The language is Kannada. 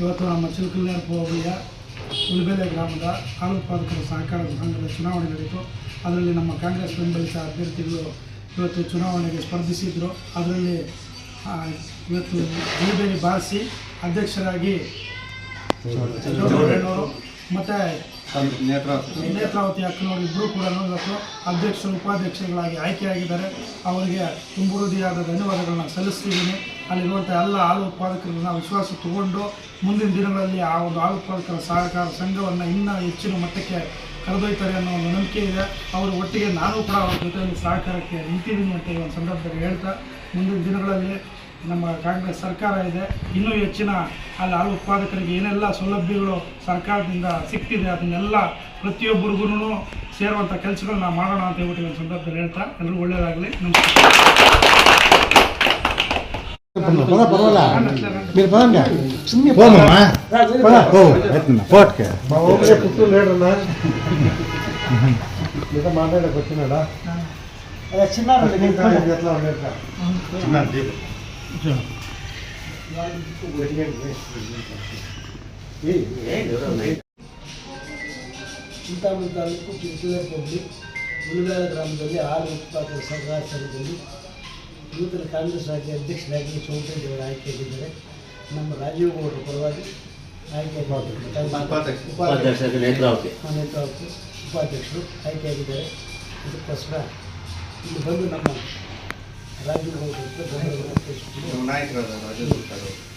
ಇವತ್ತು ನಮ್ಮ ಚಿಲಕಲ್ಯಾಣ ಹೋಬಳಿಯ ಉಲ್ಬೆಲೆ ಗ್ರಾಮದ ಹಾಲು ಉತ್ಪಾದಕರ ಸಹಕಾರ ಸಂಘದ ಚುನಾವಣೆ ನಡೆಯಿತು. ಅದರಲ್ಲಿ ನಮ್ಮ ಕಾಂಗ್ರೆಸ್ ಬೆಂಬಲಿತ ಅಭ್ಯರ್ಥಿಗಳು ಇವತ್ತು ಚುನಾವಣೆಗೆ ಸ್ಪರ್ಧಿಸಿದರು. ಅದರಲ್ಲಿ ಇವತ್ತು ಜೀಬೇರಿ ಬಾರಿಸಿ ಅಧ್ಯಕ್ಷರಾಗಿ ಮತ್ತು ನೇತ್ರಾವತಿ ಅಕ್ಕನವರು ಇಬ್ಬರು ಕೂಡ ಇವತ್ತು ಅಧ್ಯಕ್ಷರು, ಉಪಾಧ್ಯಕ್ಷರುಗಳಾಗಿ ಆಯ್ಕೆಯಾಗಿದ್ದಾರೆ. ಅವರಿಗೆ ತುಂಬ ಹೃದಯದ ಧನ್ಯವಾದಗಳನ್ನ ಸಲ್ಲಿಸ್ತಿದ್ದೀನಿ. ಅಲ್ಲಿರುವಂಥ ಎಲ್ಲ ಹಾಲು ಉತ್ಪಾದಕರನ್ನ ವಿಶ್ವಾಸ ತಗೊಂಡು ಮುಂದಿನ ದಿನಗಳಲ್ಲಿ ಆ ಒಂದು ಹಾಲು ಉತ್ಪಾದಕರ ಸಹಕಾರ ಸಂಘವನ್ನು ಇನ್ನೂ ಹೆಚ್ಚಿನ ಮಟ್ಟಕ್ಕೆ ಕರೆದೊಯ್ತಾರೆ ಅನ್ನೋ ಒಂದು ನಂಬಿಕೆ ಇದೆ. ಅವರ ಒಟ್ಟಿಗೆ ನಾನು ಕೂಡ ಅವ್ರ ಜೊತೆಯಲ್ಲಿ ಸಹಕಾರಕ್ಕೆ ನಿಂತಿದ್ದೀನಿ ಅಂತ ಈ ಒಂದು ಸಂದರ್ಭದಲ್ಲಿ ಹೇಳ್ತಾ, ಮುಂದಿನ ದಿನಗಳಲ್ಲಿ ನಮ್ಮ ಕಾಂಗ್ರೆಸ್ ಸರ್ಕಾರ ಇದೆ. ಇನ್ನೂ ಹೆಚ್ಚಿನ ಅಲ್ಲಿ ಹಾಲು ಉತ್ಪಾದಕರಿಗೆ ಏನೆಲ್ಲ ಸೌಲಭ್ಯಗಳು ಸರ್ಕಾರದಿಂದ ಸಿಗ್ತಿದೆ, ಅದನ್ನೆಲ್ಲ ಪ್ರತಿಯೊಬ್ಬರಿಗೂ ಸೇರುವಂಥ ಕೆಲಸಗಳನ್ನ ಮಾಡೋಣ ಅಂತ ಹೇಳ್ಬಿಟ್ಟು ಒಂದು ಸಂದರ್ಭದಲ್ಲಿ ಹೇಳ್ತಾ ಎಲ್ಲರೂ ಒಳ್ಳೆಯದಾಗಲಿ. ನಮಸ್ಕಾರ. ಪರವಾಗಿಲ್ಲ ಪರವಾಗಿಲ್ಲ మీరు ಬಂದೆ ಸುಮ್ಮನೆ ಹೋಗಮ್ಮ ಬರ ಹೋ ಎತ್ತನ ಪೋಟ್ಕೆ ಒಬ್ಬರೇ ಪುತ್ತೂರು ಹೇಳ್ರಲ್ಲ ಈಗ ಮಾತಾಡಕ್ಕೆ ಗೊತ್ತಿನಲ್ಲ ಅದೇ ಚಿನ್ನ ಚಿನ್ನ ಚಿಂತಾಮಣಿ ತಾಲೂಕು ಕಿತ್ತೂರು ಗ್ರಾಮದಲ್ಲಿ ಹಾಲು ಉತ್ಪಾದನೆ ಸಂಘ ಸಂಘದಲ್ಲಿ ನೂತನ ಕಾಂಗ್ರೆಸ್ ರಾಜ್ಯ ಅಧ್ಯಕ್ಷರಾಗಿ ಚೌಧರಿಯವರು ಆಯ್ಕೆಯಾಗಿದ್ದಾರೆ. ನಮ್ಮ ರಾಜೀವ್ ಗೌಡರ ಪರವಾಗಿ ಆಯ್ಕೆ ಉಪಾಧ್ಯಕ್ಷ. ನೇತ್ರಾವತಿ. ಉಪಾಧ್ಯಕ್ಷರು ಆಯ್ಕೆಯಾಗಿದ್ದಾರೆ. ಅದಕ್ಕೋಸ್ಕರ ಇಲ್ಲಿ ಬಂದು ನಮ್ಮ ರಾಜೀವ್ ಗೌಡರ ನಾಯಕರಾದ ರಾಜೀವ್ ತಿಳಿಸ್ತೀನಿ.